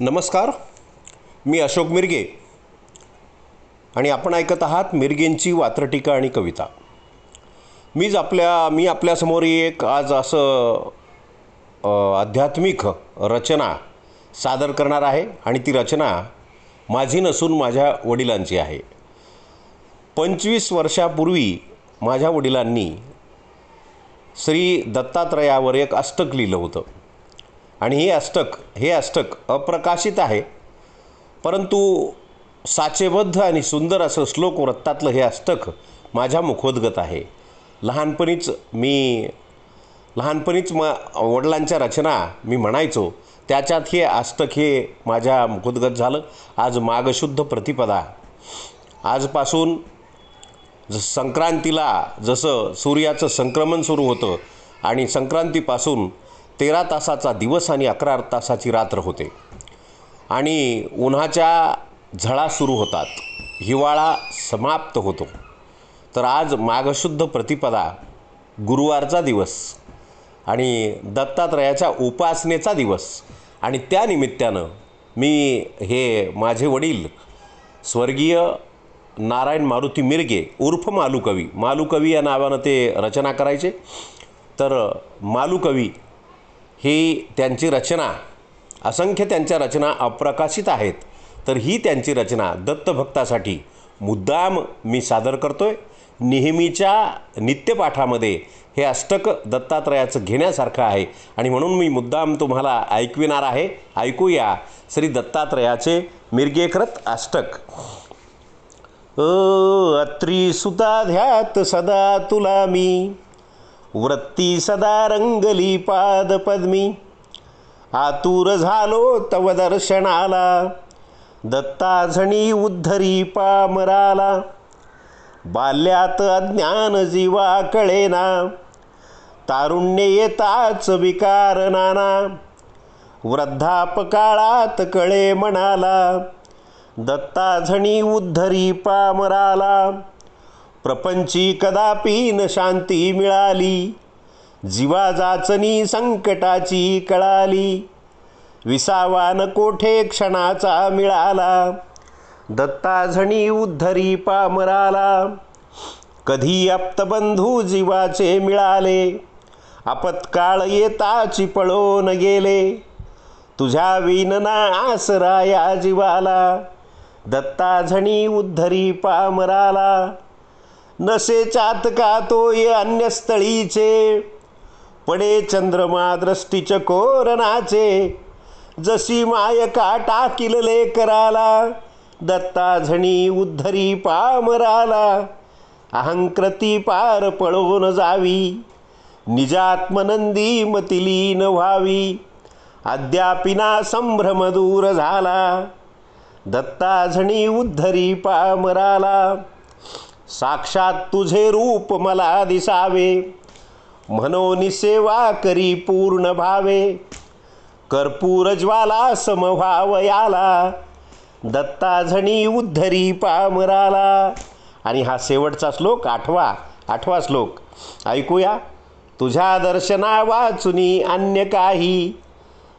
नमस्कार मी अशोक मिरगे. आणि आपण ऐकत आहात मिरगेंची वात्रटिका आणि कविता. मीच आपल्या मी आपल्यासमोर एक आज असं आध्यात्मिक रचना सादर करणार आहे. आणि ती रचना माझी नसून माझ्या वडिलांची आहे. पंचवीस वर्षापूर्वी माझ्या वडिलांनी श्री दत्तात्रयावर एक अष्टक लिहिलं होतं. आणि हे अष्टक हे अष्टक अप्रकाशित आहे. परंतु साचेबद्ध आणि सुंदर असं श्लोक वृत्तातलं हे अष्टक माझ्या मुखोद्गत आहे. लहानपणीच मी लहानपणीच म वडिलांच्या रचना मी म्हणायचो त्याच्यात हे अष्टक हे माझ्या मुखोद्गत झालं. आज मागशुद्ध प्रतिपदा. आजपासून ज संक्रांतीला जसं सूर्याचं संक्रमण सुरू होतं आणि संक्रांतीपासून तेरा तासाचा दिवस आणि अकरा तासाची रात्र होते. आणि उन्हाच्या झळा सुरू होतात. हिवाळा समाप्त होतो. तर आज माघशुद्ध प्रतिपदा गुरुवारचा दिवस आणि दत्तात्रयाच्या उपासनेचा दिवस. आणि त्या निमित्तानं मी हे माझे वडील स्वर्गीय नारायण मारुती मिरगे उर्फ मालुकवी मालुकवी या नावानं ते रचना करायचे. तर मालुकवी ही त्यांची रचना असंख्य त्यांच्या रचना अप्रकाशित आहेत. तर ही त्यांची रचना दत्तभक्तासाठी मुद्दाम मी सादर करतो आहे नेहमीच्या नित्यपाठामध्ये हे अष्टक दत्तात्रयाचं घेण्यासारखं आहे आणि म्हणून मी मुद्दाम तुम्हाला ऐकविणार आहे. ऐकूया श्री दत्तात्रयाचे मिरगेकृत अष्टक. अत्री सुता ध्यात सदा तुला मी वृत्ती सदा रंगली पाद पद्मी आतुर झालो तव दर्शनाला. दत्ता झणी उद्धरी पामराला. बाल्यात अज्ञान जीवा कळेना. तारुण्य येताच विकार नाना. वृद्धापकाळात कळे म्हणाला दत्ता झणी उद्धरी पामराला. प्रपंची कदापि न शांती मिळाली. जीवा जाचनी संकटाची कळाली. विसावान कोठे क्षणाचा मिळाला. दत्ता झणी उद्धरी पामराला. कधी अप्तबंधू जीवाचे मिळाले. आपत्काळ येताची पळून गेले. तुझ्या विनना आसरा या जीवाला. दत्ता झणी उद्धरी पामराला. नसे चात का तो ये अन्यस्थळीचे पडे चंद्रमा दृष्टीच कोरणाचे. जशी मायका टाकील लेकराला दत्ता झणी उद्धरी पामराला. अहंकृती पार पळवून जावी निजात्मनंदी मतिलीन व्हावी. अद्यापिना संभ्रम दूर झाला दत्ता झणी उद्धरी पामराला. साक्षात तुझे रूप मला दिसावे. म्हणून सेवा करी पूर्ण भावे. कर्पूर ज्वाला समभावयाला दत्ता झणी उद्धरी पामराला. आणि हा शेवटचा श्लोक आठवा आठवा श्लोक. ऐकूया. तुझ्या दर्शना वाचुनी अन्य काही.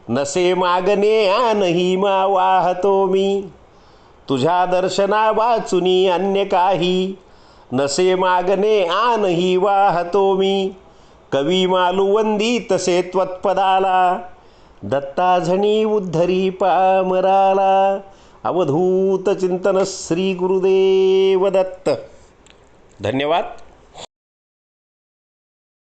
नसे मागणे आनही मा वाहतो मी. तुझ्या दर्शना वाचुनी अन्य काही. नसे मागणे आनही वाहतो मी. कवी मालुवंदी तसे त्वत्पदाला. दत्ताझणी उद्धरी पामराला. अवधूत चिंतन श्री गुरुदेव दत्त. धन्यवाद.